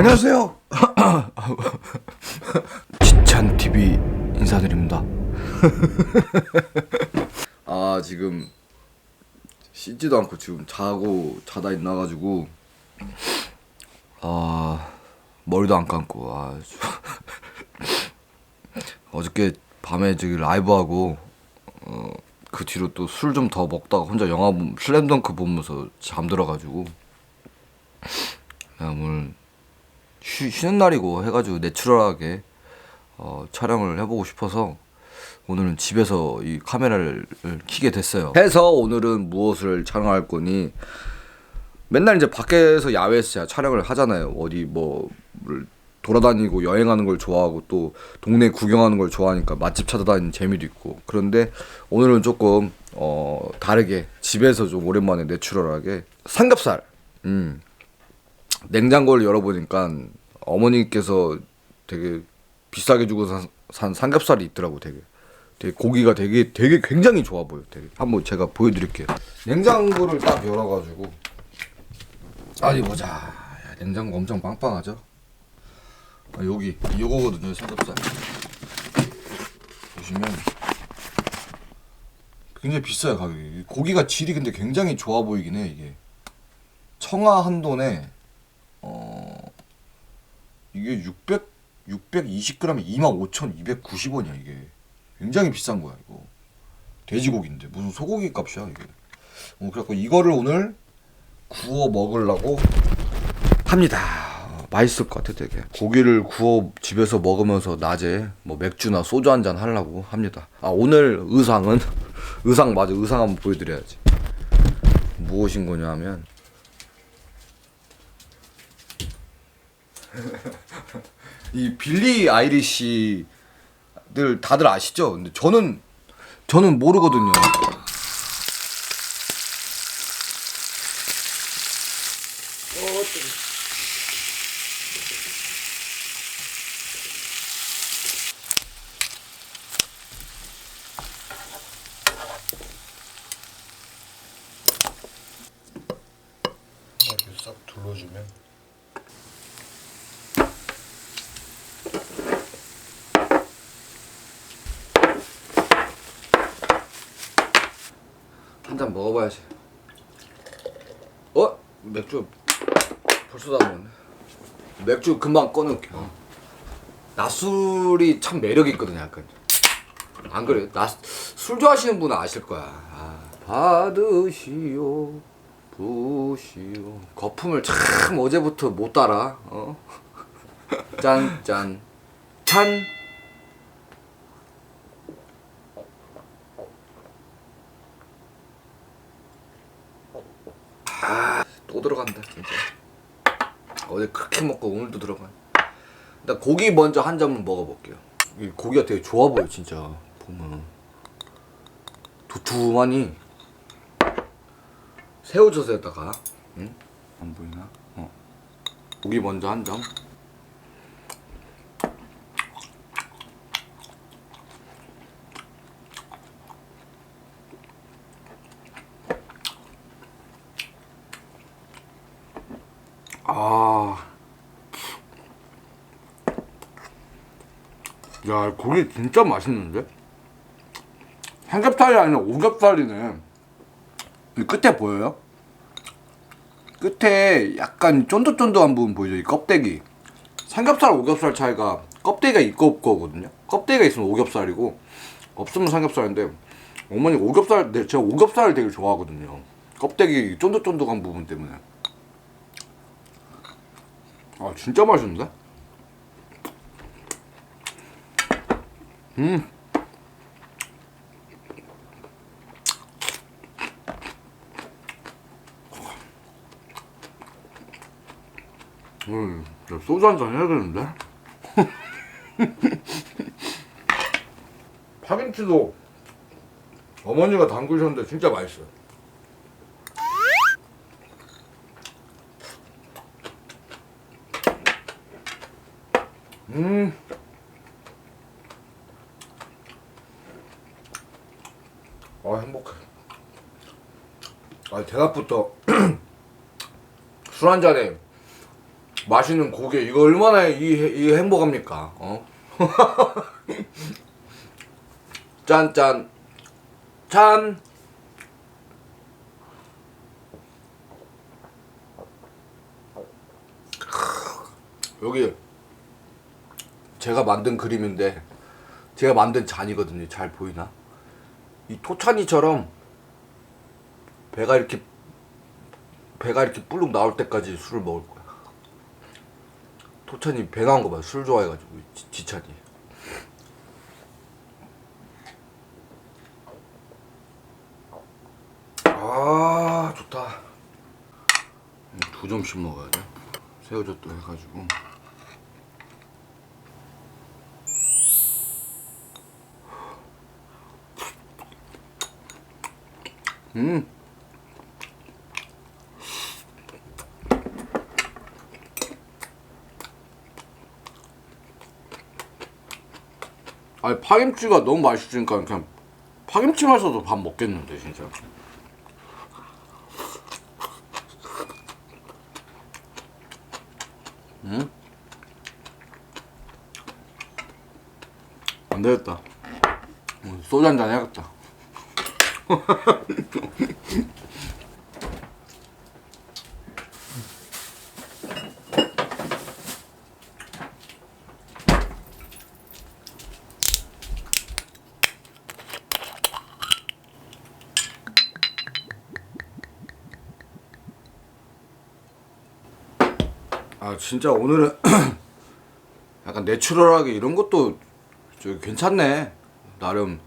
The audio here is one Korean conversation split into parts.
안녕하세요. 지찬 TV 인사드립니다. 아 지금 씻지도 않고 지금 자고 자다 있나가지고 아 머리도 안 감고 아 어저께 밤에 저기 라이브 하고 어, 그 뒤로 또 술 좀 더 먹다가 혼자 영화 보- 슬램덩크 보면서 잠들어가지고 오늘 쉬, 쉬는 날이고 해가지고 내추럴하게 어, 촬영을 해보고 싶어서 오늘은 집에서 이 카메라를 켜게 됐어요. 해서 오늘은 무엇을 촬영할 거니 맨날 이제 밖에서 야외에서 제가 촬영을 하잖아요. 어디 뭐를 돌아다니고 여행하는 걸 좋아하고 또 동네 구경하는 걸 좋아하니까 맛집 찾아다니는 재미도 있고 그런데 오늘은 조금 어 다르게 집에서 좀 오랜만에 내추럴하게 삼겹살 음 냉장고를 열어보니까 어머니께서 되게 비싸게 주고 산, 산 삼겹살이 있더라고 되게. 되게 고기가 되게 되게 굉장히 좋아 보여 되게. 한번 제가 보여드릴게요. 냉장고를 딱 열어가지고. 어디 보자. 야, 냉장고 엄청 빵빵하죠? 아, 여기 이거거든요 삼겹살. 보시면. 굉장히 비싸요 가격이. 고기가 질이 근데 굉장히 좋아 보이긴 해 이게. 청아 한 돈에 어 이게 600 620g에 25,290원이야 이게. 굉장히 비싼 거야 이거. 돼지고기인데. 무슨 소고기 값이야 이게. 어, 그래갖고 이거를 오늘 구워 먹으려고 합니다. 어, 맛있을 것 같아 되게. 고기를 구워 집에서 먹으면서 낮에 뭐 맥주나 소주 한 잔 하려고 합니다. 아 오늘 의상은? 의상 맞아. 의상 한번 보여드려야지. 무엇인 거냐 하면 이 빌리 아이리시들 다들 아시죠? 근데 저는 저는 모르거든요. 이렇게 싹 둘러주면 잔 먹어봐야지. 어? 맥주 벌써 다 먹었네. 맥주 금방 꺼놓을게. 요 낮술이 참 매력 있거든요, 약간. 안 그래요? 낮술 좋아하시는 분은 아실 거야. 아, 받으시오, 부시오. 거품을 참 어제부터 못 따라. 어? 짠, 짠, 찬. 또 들어간다 진짜. 어제 그렇게 먹고 오늘도 들어가 일단 고기 먼저 한 점은 먹어볼게요. 이 고기가 되게 좋아 보여 진짜. 보면. 두툼하니? 새우젓에다가 응? 안 보이나? 어. 고기 먼저 한 점 야, 고기 진짜 맛있는데? 삼겹살이 아니라 오겹살이네. 이 끝에 보여요? 끝에 약간 쫀득쫀득한 부분 보이죠? 이 껍데기. 삼겹살, 오겹살 차이가 껍데기가 있고 없고 거든요. 껍데기가 있으면 오겹살이고 없으면 삼겹살인데 어머니 오겹살, 네, 제가 오겹살을 되게 좋아하거든요. 껍데기 쫀득쫀득한 부분 때문에. 아 진짜 맛있는데? 음. 음, 야, 소주 한 잔 해야 되는데? 파김치도 어머니가 담그셨는데 진짜 맛있어요. 음. 아 행복해. 아 대낮부터 술 한 잔에 맛있는 고기 이거 얼마나 이, 이 행복합니까? 어? 짠짠 짠. 여기 제가 만든 그림인데 제가 만든 잔이거든요. 잘 보이나? 이 토찬이처럼 배가 이렇게 배가 이렇게 불룩 나올 때까지 술을 먹을 거야. 토찬이 배 나온 거 봐. 술 좋아해가지고 지, 지찬이. 아 좋다. 두 점씩 먹어야 돼. 새우젓도 해가지고. 음. 아니 파김치가 너무 맛있으니까 그냥 파김치만 써도 밥 먹겠는데 진짜. 음? 안 되겠다. 어, 소주 한 잔 해야겠다. 아 진짜 오늘은 약간 내추럴하게 이런 것도 저 괜찮네. 나름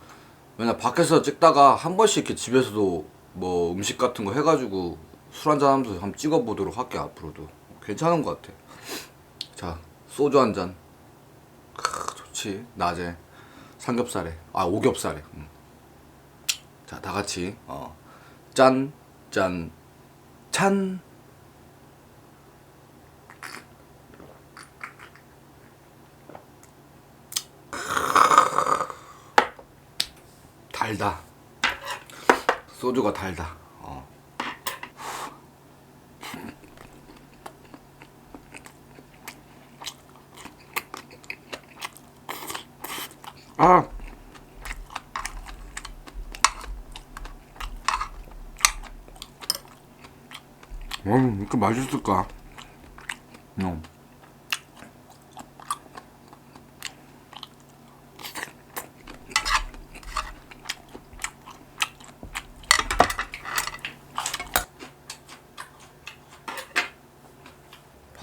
맨날 밖에서 찍다가 한 번씩 이렇게 집에서도 뭐 음식 같은 거 해가지고 술 한잔 하면서 한번 찍어보도록 할게 앞으로도. 괜찮은 것 같아. 자 소주 한잔. 좋지. 낮에. 삼겹살에. 아 오겹살에. 음. 자 다 같이. 어. 짠, 짠, 찬 달다. 소주가 달다. 어. 아. 음, 이렇게 맛있을까? 음.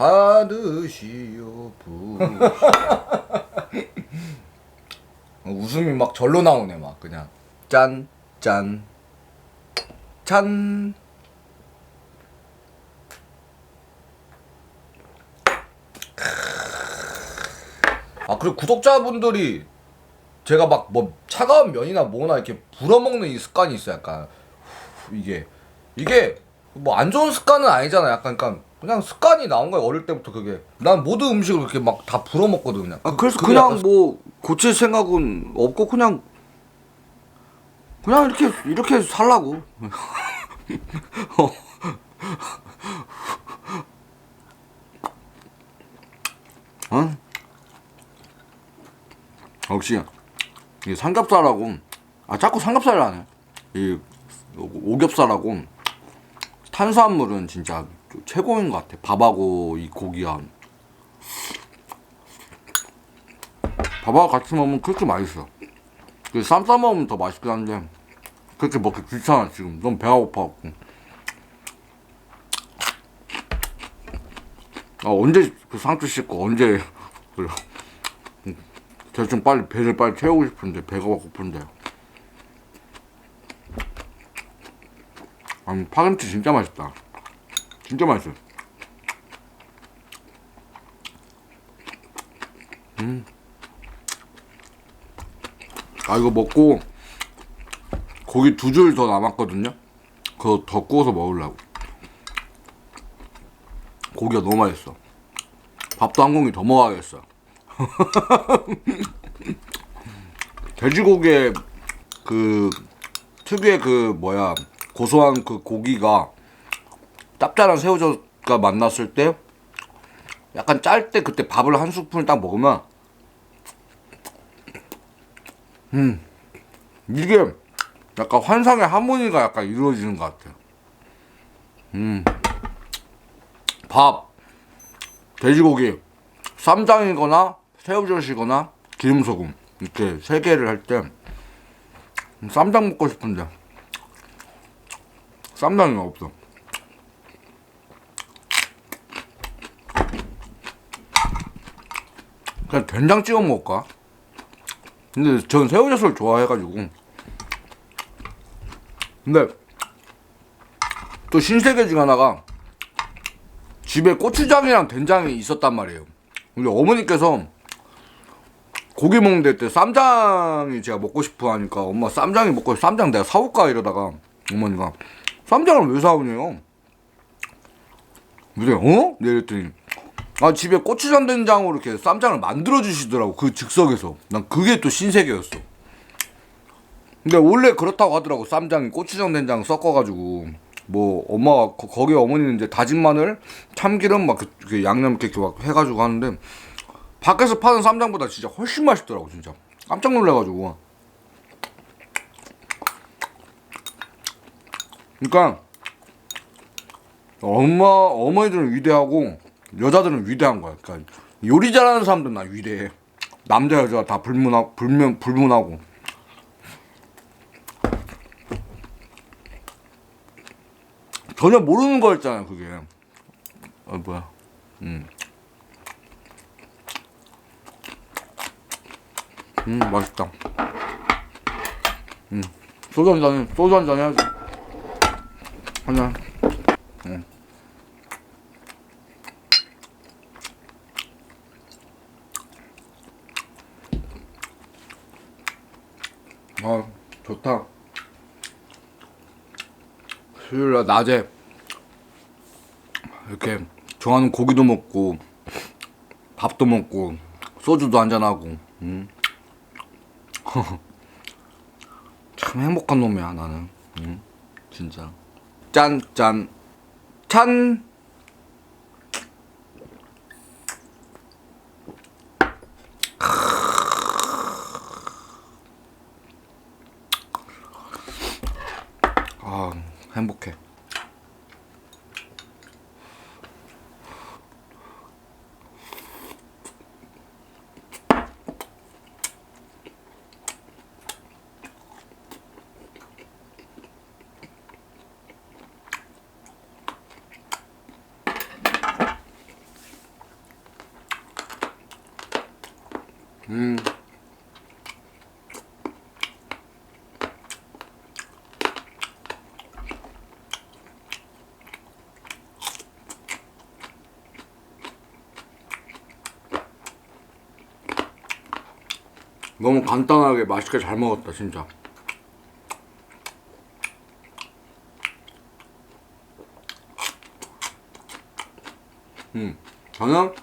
받으시오 부 웃음이 막 절로 나오네 막 그냥. 짠짠찬아 그리고 구독자분들이 제가 막 뭐 차가운 면이나 뭐나 이렇게 불어먹는 이 습관이 있어 요 약간. 이게 이게 뭐 안 좋은 습관은 아니잖아 약간. 그러니까 그냥 습관이 나온 거야 어릴 때부터 그게 난 모든 음식을 그렇게 막 다 불어 먹거든 그냥 아, 그래서 그게 그냥 약간 뭐 고칠 생각은 없고 그냥 그냥 이렇게 이렇게 살라고. 어. 어? 역시 이 삼겹살하고 아 자꾸 삼겹살을 하네. 이 오겹살하고 탄수화물은 진짜 최고인 것 같아. 밥하고 이 고기와 밥하고 같이 먹으면 그렇게 맛있어. 그쌈싸 먹으면 더 맛있긴 한데 그렇게 먹기 귀찮아 지금. 너무 배가 고파갖고. 아 언제 그 상추 씻고 언제 그래. 대충 빨리 배를 빨리 채우고 싶은데 배가 고픈데. 아니 파김치 진짜 맛있다. 진짜 맛있어. 아 이거 먹고 고기 두 줄 더 남았거든요. 그거 더 구워서 먹으려고. 고기가 너무 맛있어. 밥도 한 공기 더 먹어야겠어. 돼지고기의 그 특유의 그 뭐야 고소한 그 고기가 짭짤한 새우젓과 만났을 때 약간 짤 때 그때 밥을 한 스푼 딱 먹으면 음 이게 약간 환상의 하모니가 약간 이루어지는 것 같아요. 음. 밥, 돼지고기, 쌈장이거나 새우젓이거나 기름소금 이렇게 세 개를 할 때 쌈장 먹고 싶은데 쌈장이 없어. 그냥 된장 찍어 먹을까? 근데 전 새우젓을 좋아해가지고 근데 또 신세계 중 하나가 집에 고추장이랑 된장이 있었단 말이에요 우리 어머니께서 고기 먹는데 때 쌈장이 제가 먹고 싶어 하니까 엄마 쌈장이 먹고 싶어 쌈장 내가 사올까 이러다가 어머니가 쌈장을 왜 사오냐요 그래 어? 이랬더니 아 집에 고추장 된장으로 이렇게 쌈장을 만들어 주시더라고 그 즉석에서. 난 그게 또 신세계였어. 근데 원래 그렇다고 하더라고 쌈장이 고추장 된장 섞어 가지고. 뭐 엄마가 거, 거기 어머니는 이제 다진 마늘 참기름 막 그, 그 양념 이렇게 막 해 가지고 하는데 밖에서 파는 쌈장보다 진짜 훨씬 맛있더라고 진짜. 깜짝 놀래 가지고. 그러니까 엄마 어머니들은 위대하고 여자들은 위대한 거야. 그러니까 요리 잘하는 사람들은 나 위대해. 남자 여자 다 불문하 불면 불문하고. 전혀 모르는 거였잖아요 그게. 아 뭐야. 음. 음 맛있다. 음 소주 한 잔, 소주 한 잔 해야지. 한 잔. 아 좋다 수요일 날 낮에 이렇게 좋아하는 고기도 먹고 밥도 먹고 소주도 한잔하고 음. 참 행복한 놈이야 나는 음. 진짜 짠짠 찬 아 행복해 음 너무 간단하게 맛있게 잘 먹었다 진짜. 음 저는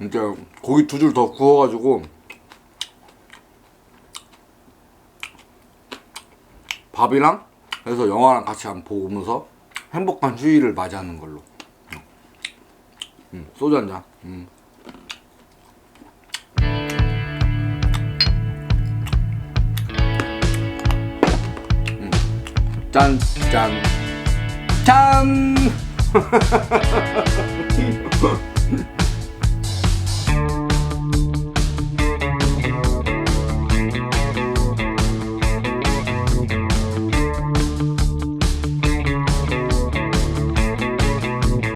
이제 고기 두 줄 더 구워가지고 밥이랑 해서 영화랑 같이 한번 보면서 행복한 휴일을 맞이하는 걸로. 음, 음, 소주 한잔. 음. 짠, 짠, 짠!